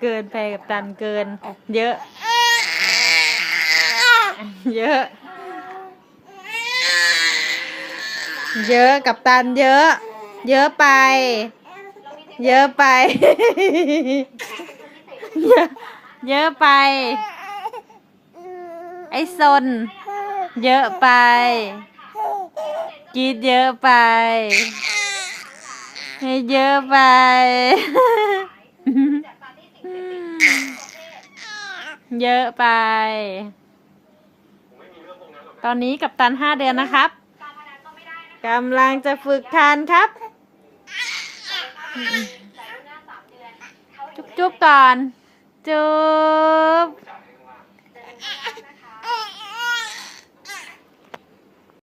เกินไปกับตันเกิน เยอะ เยอะ เยอะกับตันเยอะ เยอะไป เยอะไป เยอะไป อ้ซน เยอะไปกรีดเยอะไป ให้เยอะไป เยอะไป ตอนนี้กับตันห้าเดือนนะครับกำลังจะฝึกทานครับ จุ๊บจุ๊บก่อน จุ๊บ